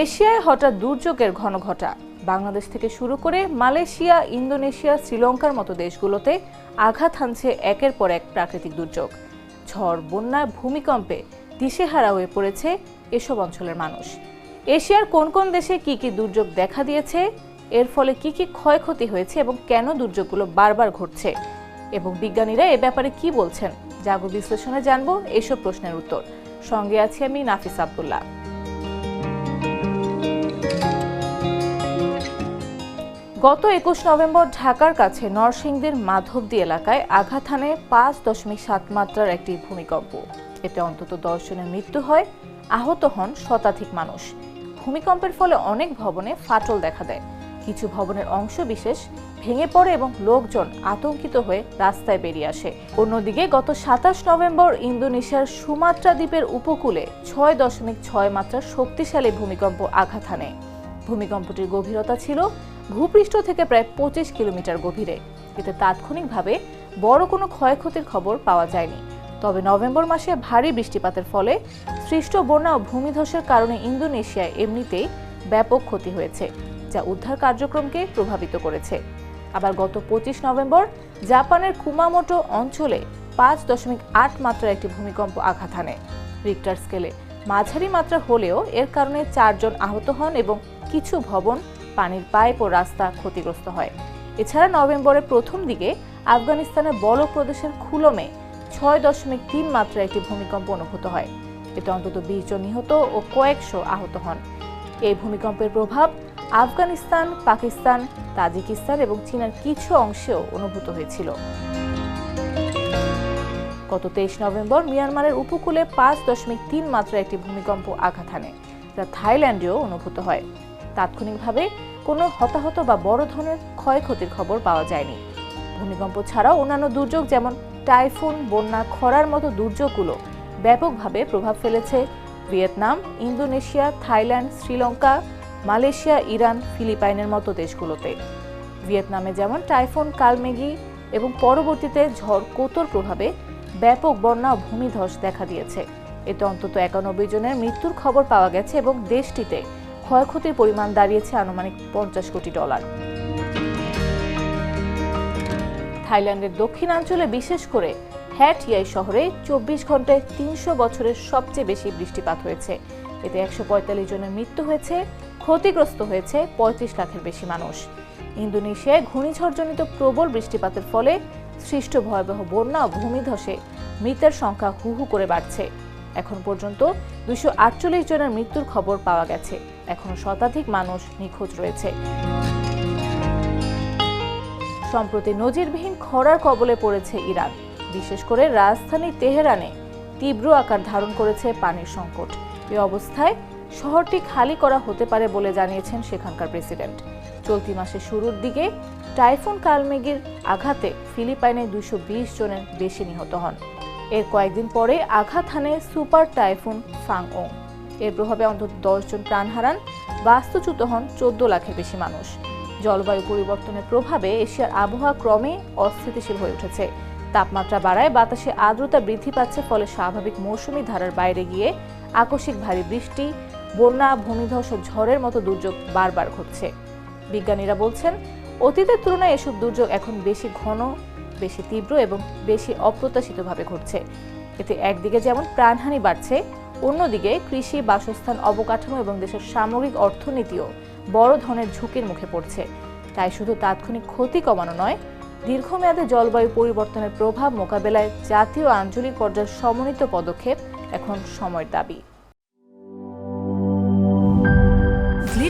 এশিয়ায় হঠাৎ দুর্যোগের ঘন ঘটা। বাংলাদেশ থেকে শুরু করে মালয়েশিয়া, ইন্দোনেশিয়া, শ্রীলঙ্কার মতো দেশগুলোতে আঘাত হানছে একের পর এক প্রাকৃতিক দুর্যোগ। ঝড় বন্যা ভূমিকম্পে দিশেহারা হয়ে পড়েছে এসব অঞ্চলের মানুষ। এশিয়ার কোন কোন দেশে কি কি দুর্যোগ দেখা দিয়েছে? এর ফলে কি কি ক্ষয়ক্ষতি হয়েছে এবং কেন দুর্যোগগুলো বারবার ঘটছে? এবং বিজ্ঞানীরা এ ব্যাপারে কি বলছেন? জাগো বিশ্লেষণে জানব এসব প্রশ্নের উত্তর। সঙ্গে আছি আমি নাফিস আব্দুল্লাহ। গত একুশ নভেম্বর ঢাকার কাছে নরসিংদীর মাধবদী এলাকায় আঘাত হানে পাঁচ দশমিক সাত মাত্রার একটি ভূমিকম্প। এতে অন্তত দশ জনের মৃত্যু হয়, আহত হন শতাধিক মানুষ। ভূমিকম্পের ফলে অনেক ভবনে ফাটল দেখা দেয়। কিছু ভবনের অংশ বিশেষ ভেঙে পড়ে এবং লোকজন আতঙ্কিত হয়ে রাস্তায় বেরিয়ে আসে। অন্যদিকে গত সাতাশ নভেম্বর ইন্দোনেশিয়ার সুমাত্রা দ্বীপের উপকূলে ছয় দশমিক ছয় মাত্রার শক্তিশালী ভূমিকম্প আঘাত হানে। ভূমিকম্পটির গভীরতা ছিল ভূপৃষ্ঠ থেকে প্রায় পঁচিশ কিলোমিটার গভীরে। এতে তাৎক্ষণিকভাবে বড় কোনো ক্ষয়ক্ষতির খবর পাওয়া যায়নি। তবে নভেম্বর মাসে ভারী বৃষ্টিপাতের ফলে সৃষ্ট বন্যা ও ভূমিধসের কারণে ইন্দোনেশিয়ায় এমনিতেই ব্যাপক ক্ষতি হয়েছে, যা উদ্ধার কার্যক্রমকে প্রভাবিত করেছে। আবার গত পঁচিশ নভেম্বর জাপানের কুমামোটো অঞ্চলে পাঁচ দশমিক আট মাত্রার একটি ভূমিকম্প আঘাত হানে। রিক্টার স্কেলে মাঝারি মাত্রা হলেও এর কারণে চারজন আহত হন এবং কিছু ভবন পানির পাইপ ও রাস্তা ক্ষতিগ্রস্ত হয়। এছাড়া নভেম্বরের প্রথম দিকে আফগানিস্তানের বলক প্রদেশের খুলমে ছয় দশমিক তিন মাত্রার একটি ভূমিকম্প অনুভূত হয়। এতে অন্তত বিশ জন নিহত ও কয়েকশো আহত হন। এই ভূমিকম্পের প্রভাব আফগানিস্তান, পাকিস্তান, তাজিকিস্তান এবং চীনের কিছু অংশেও অনুভূত হয়েছিল। গত তেইশ নভেম্বর মিয়ানমারের উপকূলে পাঁচ দশমিক তিন মাত্রার একটি ভূমিকম্প আঘাত হানে, যা থাইল্যান্ডেও অনুভূত হয়। তাৎক্ষণিকভাবে কোনো হতাহত বা বড় ধরনের ক্ষয়ক্ষতির খবর পাওয়া যায়নি। ভূমিকম্প ছাড়াও অন্যান্য দুর্যোগ যেমন টাইফুন, বন্যা, খরার মতো দুর্যোগগুলো ব্যাপকভাবে প্রভাব ফেলেছে Vietnam, Indonesia, Thailand, Sri Lanka, Malaysia, Iran, ফিলিপাইনের মতো দেশগুলোতে। ভিয়েতনামে যেমন টাইফুন কালমেগি এবং পরবর্তীতে ঝড় কোতর প্রভাবে ব্যাপক বন্যা ও ভূমিধস দেখা দিয়েছে। এতে অন্তত একানব্বই জনের মৃত্যুর খবর পাওয়া গেছে এবং দেশটিতে ক্ষয়ক্ষতির পরিমাণ দাঁড়িয়েছে আনুমানিক পঞ্চাশ কোটি ডলার। থাইল্যান্ডের দক্ষিণাঞ্চলে বিশেষ করে হ্যাট ইয়াই শহরে চব্বিশ ঘন্টায় তিনশো বছরের সবচেয়ে বেশি বৃষ্টিপাত হয়েছে। এতে একশো পঁয়তাল্লিশ জনের মৃত্যু হয়েছে, ক্ষতিগ্রস্ত হয়েছে পঁয়ত্রিশ লাখের বেশি মানুষ। ইন্দোনেশিয়ায় ঘূর্ণিঝড়জনিত প্রবল বৃষ্টিপাতের ফলে সৃষ্ট ভয়াবহ বন্যা ও ভূমিধসে মৃতের সংখ্যা হু হু করে বাড়ছে। এখন পর্যন্ত আটচল্লিশ জনের মৃত্যুর খবর পাওয়া গেছে। এখনও শতাধিক মানুষ নিখোঁজ রয়েছে। সম্প্রতি নজিরবিহীন খরার কবলে পড়েছে ইরান। বিশেষ করে রাজধানী তেহরানে তীব্র আকার ধারণ করেছে পানির সংকট। এ অবস্থায় শহরটি খালি করা হতে পারে বলে জানিয়েছেন সেখানকার প্রেসিডেন্ট। চলতি মাসের শুরুর দিকে টাইফুন কালমেগির আঘাতে ফিলিপাইনে দুশো জনের বেশি নিহত হন। এর কয়েকদিন পরে আঘাত হানে সুপার টাইফুন ফাংও এর প্রভাবে অন্তত দশজন প্রাণ হারান, বাস্তুচ্যুত হন চোদ্দ লাখের বেশি মানুষ। জলবায়ু পরিবর্তনের প্রভাবে এশিয়ার আবহাওয়া ক্রমে অস্থিতিশীল হয়ে উঠেছে। তাপমাত্রা বাড়ায় বাতাসে আর্দ্রতা বৃদ্ধি পাচ্ছে, ফলে স্বাভাবিক মৌসুমি ধারার বাইরে গিয়ে আকস্মিক ভারী বৃষ্টি, বন্যা, ভূমিধস ও ঝড়ের মতো দুর্যোগ বারবার ঘটছে। বিজ্ঞানীরা বলছেন, অতীতের তুলনায় এসব দুর্যোগ এখন বেশি ঘন বেশি তীব্র এবং বেশি অপ্রত্যাশিতভাবে ঘটছে। এতে একদিকে যেমন প্রাণহানি বাড়ছে, অন্যদিকে কৃষি, বাসস্থান অবকাঠামো এবং দেশের সামগ্রিক অর্থনীতিও বড় ধরনের ঝুঁকির মুখে পড়ছে। তাই শুধু তাৎক্ষণিক ক্ষতি কমানো নয়, দীর্ঘমেয়াদে জলবায়ু পরিবর্তনের প্রভাব মোকাবেলায় জাতীয় আঞ্চলিক পর্যায়ের সমন্বিত পদক্ষেপ এখন সময়ের দাবি।